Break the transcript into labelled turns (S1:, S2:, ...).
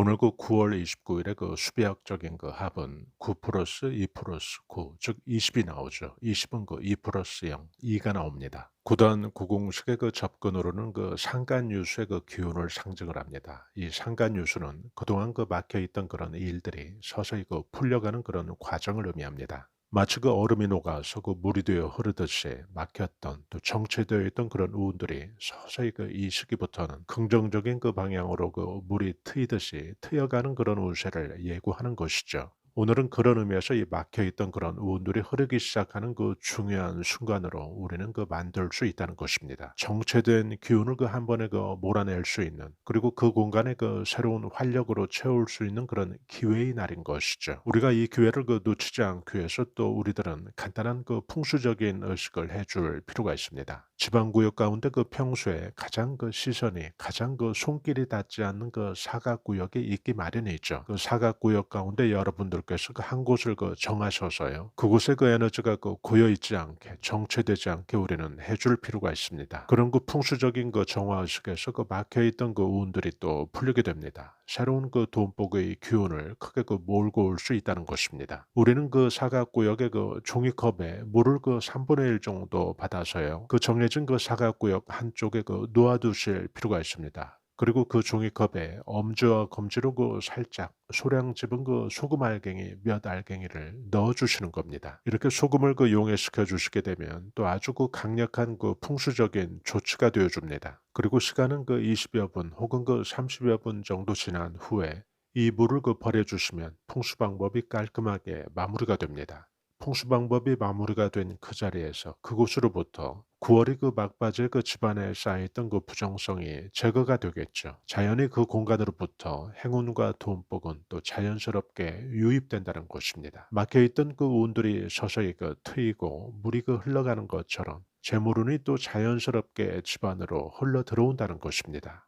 S1: 오늘 그 9월 29일에 그 수비학적인 그 합은 9 플러스 2 플러스 9, 즉 20이 나오죠. 20은 그 2 플러스 0, 2가 나옵니다. 구단 구공식의 그 접근으로는 그 상간유수의 그 기운을 상징을 합니다. 이 상간유수는 그동안 그 막혀 있던 그런 일들이 서서히 그 풀려가는 그런 과정을 의미합니다. 마치 그 얼음이 녹아서 그 물이 되어 흐르듯이 막혔던 또 정체되어 있던 그런 우운들이 서서히 그 이 시기부터는 긍정적인 그 방향으로 그 물이 트이듯이 트여가는 그런 운세를 예고하는 것이죠. 오늘은 그런 의미에서 이 막혀 있던 그런 우운들이 흐르기 시작하는 그 중요한 순간으로 우리는 그 만들 수 있다는 것입니다. 정체된 기운을 그 한 번에 그 몰아낼 수 있는 그리고 그 공간에 그 새로운 활력으로 채울 수 있는 그런 기회의 날인 것이죠. 우리가 이 기회를 그 놓치지 않기 위해서 또 우리들은 간단한 그 풍수적인 의식을 해줄 필요가 있습니다. 지방구역 가운데 그 평소에 가장 그 시선이 가장 그 손길이 닿지 않는 그 사각구역이 있기 마련이죠. 그 사각구역 가운데 여러분들께서 그 한 곳을 그 정하셔서요. 그곳에 그 에너지가 그 고여 있지 않게 정체되지 않게 우리는 해줄 필요가 있습니다. 그런 그 풍수적인 그 정화 의식에서 그 막혀 있던 그 운들이 또 풀리게 됩니다. 새로운 그 돈복의 기운을 크게 그 몰고 올 수 있다는 것입니다. 우리는 그 사각구역의 그 종이컵에 물을 그 3분의 1 정도 받아서요. 그 정 해진 그 사각구역 한쪽에 그 놓아두실 필요가 있습니다. 그리고 그 종이컵에 엄지와 검지로 그 살짝 소량 집은 그 소금 알갱이 몇 알갱이를 넣어 주시는 겁니다. 이렇게 소금을 그 용해시켜 주시게 되면 또 아주 그 강력한 그 풍수적인 조치가 되어 줍니다. 그리고 시간은 그 20여 분 혹은 그 30여 분 정도 지난 후에 이 물을 그 버려 주시면 풍수 방법이 깔끔하게 마무리가 됩니다. 풍수 방법이 마무리가 된 그 자리에서 그곳으로부터 9월이 그 막바지에 그 집안에 쌓여있던 그 부정성이 제거가 되겠죠. 자연히 그 공간으로부터 행운과 돈복은 또 자연스럽게 유입된다는 것입니다. 막혀있던 그 운들이 서서히 그 트이고 물이 그 흘러가는 것처럼 재물운이 또 자연스럽게 집안으로 흘러 들어온다는 것입니다.